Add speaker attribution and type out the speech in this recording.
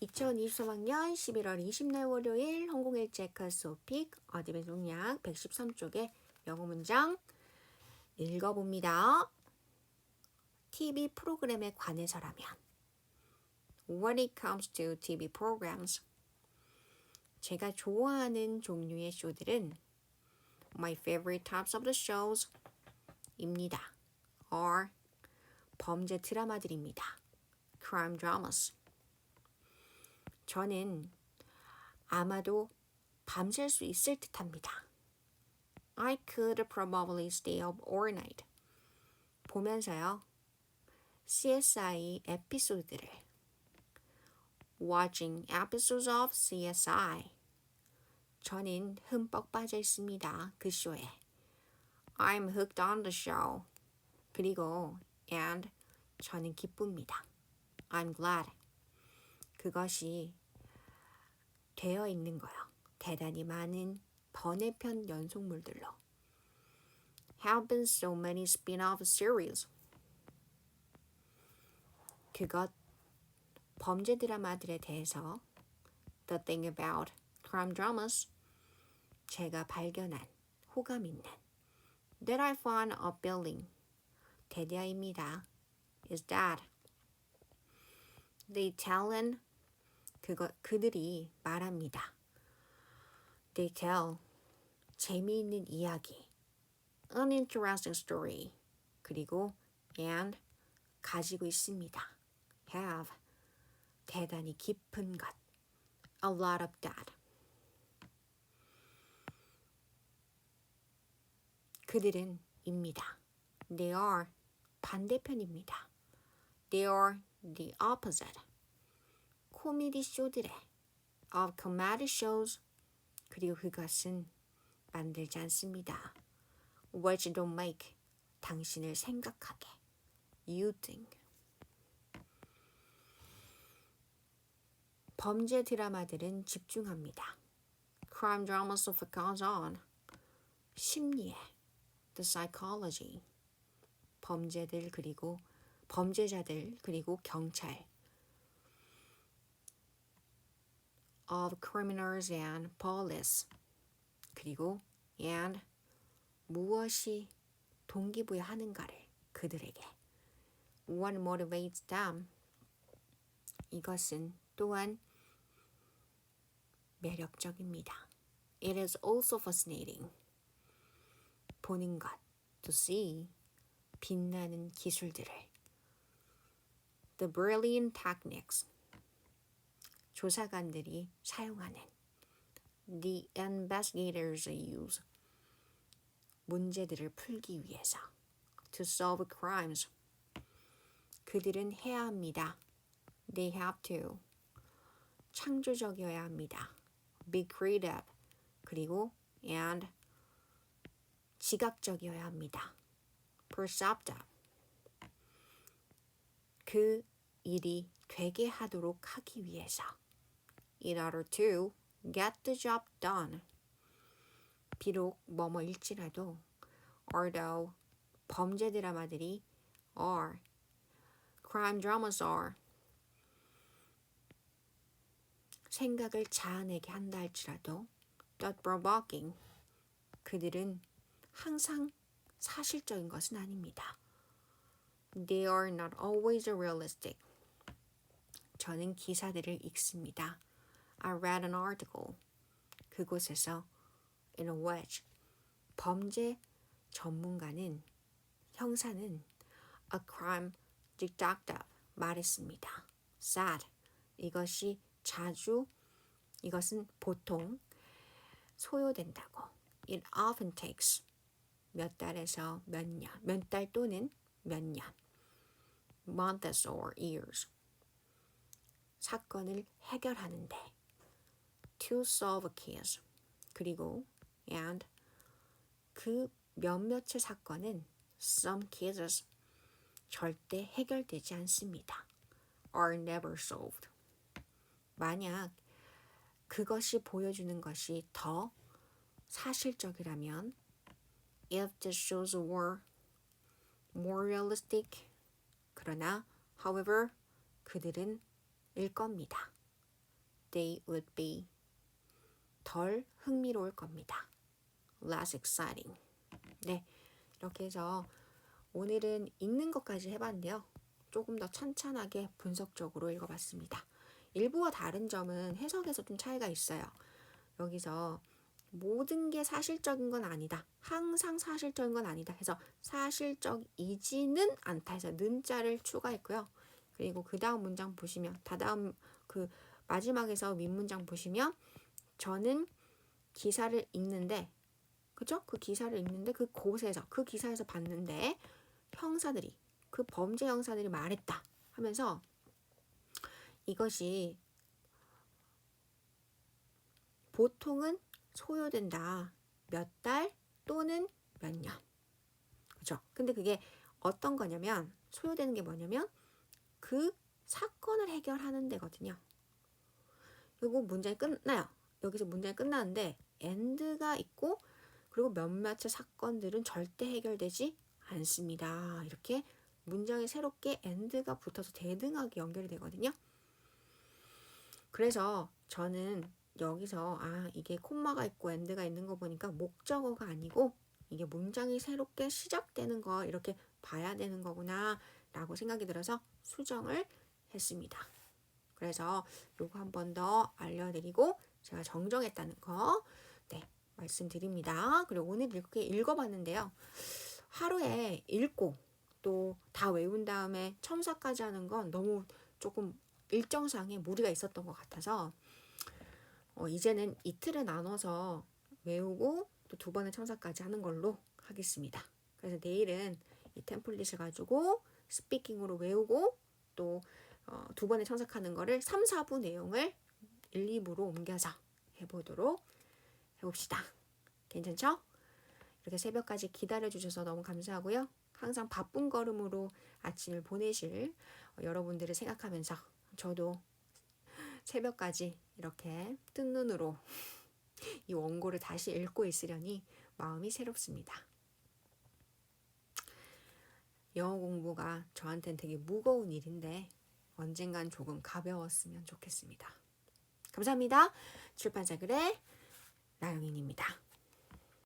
Speaker 1: 2023학년 11월 20일 월요일 홍콩일제 클소픽 어디베 동약 113쪽의 영어 문장 읽어봅니다. TV 프로그램에 관해서라면 When it comes to TV programs 제가 좋아하는 종류의 쇼들은 My favorite types of the shows 입니다. are 범죄 드라마들입니다. crime dramas. 저는 아마도 밤샐 수 있을 듯합니다. I could probably stay up all night. 보면서요. CSI 에피소드를 watching episodes of CSI. 저는 흠뻑 빠져 있습니다. 그 쇼에. I'm hooked on the show. 그리고 and 저는 기쁩니다. I'm glad. 그것이 되어 있는 거요. 대단히 많은 번외편 연속물들로. Have been so many spin-off series. 그것 범죄 드라마들에 대해서 The thing about crime dramas 제가 발견한 호감 있는 that I find appealing 대대입니다. is that they tell 그거 그들이 말합니다. They tell 재미있는 이야기 an interesting story 그리고 and 가지고 있습니다. have 대단히 깊은 것 a lot of that 그들은 입니다. They are 반대편입니다. They are the opposite. 코미디 쇼들의 of comedy shows 그리고 그것은 만들지 않습니다. Which don't make 당신을 생각하게. You think. 범죄 드라마들은 집중합니다. Crime dramas focus on 심리에 the psychology 범죄들 그리고 범죄자들 그리고 경찰 of criminals and police 그리고 and 무엇이 동기부여하는가를 그들에게 what motivates them 이것은 또한 매력적입니다. It is also fascinating. 보는 것, to see, 빛나는 기술들을. The brilliant techniques. 조사관들이 사용하는. The investigators use. 문제들을 풀기 위해서. To solve crimes. 그들은 해야 합니다. They have to. 창조적이어야 합니다. Be creative. 그리고 and 지각적이어야 합니다. perceptive. 그 일이 되게 하도록 하기 위해서. In order to get the job done. 비록 뭐뭐일지라도 although 범죄 드라마들이 are crime dramas are 생각을 자아내게 한다 할지라도 thought provoking 그들은 항상 사실적인 것은 아닙니다. They are not always realistic. 저는 기사들을 읽습니다. I read an article. 그곳에서 in which 범죄 전문가는 형사는 a crime detective 말했습니다. said 이것이 자주 이것은 보통 소요된다고. It often takes 몇 달에서 몇 년, 몇 달 또는 몇 년. months or years. 사건을 해결하는데 to solve case. 그리고 and 그 몇몇의 사건은 some cases 절대 해결되지 않습니다. are never solved. 만약 그것이 보여주는 것이 더 사실적이라면 if the shows were more realistic 그러나 however 그들은 일 겁니다. day would be. 덜 흥미로울 겁니다. less exciting. 네. 이렇게 해서 오늘은 읽는 것까지 해봤는데요. 조금 더 찬찬하게 분석적으로 읽어봤습니다. 일부와 다른 점은 해석에서 좀 차이가 있어요. 여기서 모든 게 사실적인 건 아니다. 항상 사실적인 건 아니다. 해서 사실적이지는 않다 해서 는 자를 추가했고요. 그리고 그 다음 문장 보시면 다다음 그 마지막에서 윗문장 보시면 저는 기사를 읽는데 그죠? 그 기사를 읽는데 그 곳에서 그 기사에서 봤는데 형사들이 그 범죄 형사들이 말했다 하면서 이것이 보통은 소요된다. 몇 달 또는 몇 년. 그죠? 근데 그게 어떤 거냐면 소요되는 게 뭐냐면 그 사건을 해결하는 데거든요. 그리고 문장이 끝나요. 여기서 문장이 끝나는데 엔드가 있고 그리고 몇몇의 사건들은 절대 해결되지 않습니다. 이렇게 문장에 새롭게 엔드가 붙어서 대등하게 연결이 되거든요. 그래서 저는 여기서 아 이게 콤마가 있고 엔드가 있는 거 보니까 목적어가 아니고 이게 문장이 새롭게 시작되는 거 이렇게 봐야 되는 거구나 라고 생각이 들어서 수정을 했습니다. 그래서 요거 한 번 더 알려드리고 제가 정정했다는 거 네, 말씀드립니다. 그리고 오늘 이렇게 읽어봤는데요. 하루에 읽고 또 다 외운 다음에 첨삭까지 하는 건 너무 조금 일정상에 무리가 있었던 것 같아서 어, 이제는 이틀에 나눠서 외우고 또 두 번의 첨삭까지 하는 걸로 하겠습니다. 그래서 내일은 이 템플릿을 가지고 스피킹으로 외우고 또 어, 두 번의 첨삭하는 거를 3, 4부 내용을 1, 2부로 옮겨서 해보도록 해봅시다. 괜찮죠? 이렇게 새벽까지 기다려주셔서 너무 감사하고요. 항상 바쁜 걸음으로 아침을 보내실 어, 여러분들을 생각하면서 저도 새벽까지 이렇게 뜬 눈으로 이 원고를 다시 읽고 있으려니 마음이 새롭습니다. 영어 공부가 저한테는 되게 무거운 일인데 언젠간 조금 가벼웠으면 좋겠습니다. 감사합니다. 출판사 글의 나영인입니다.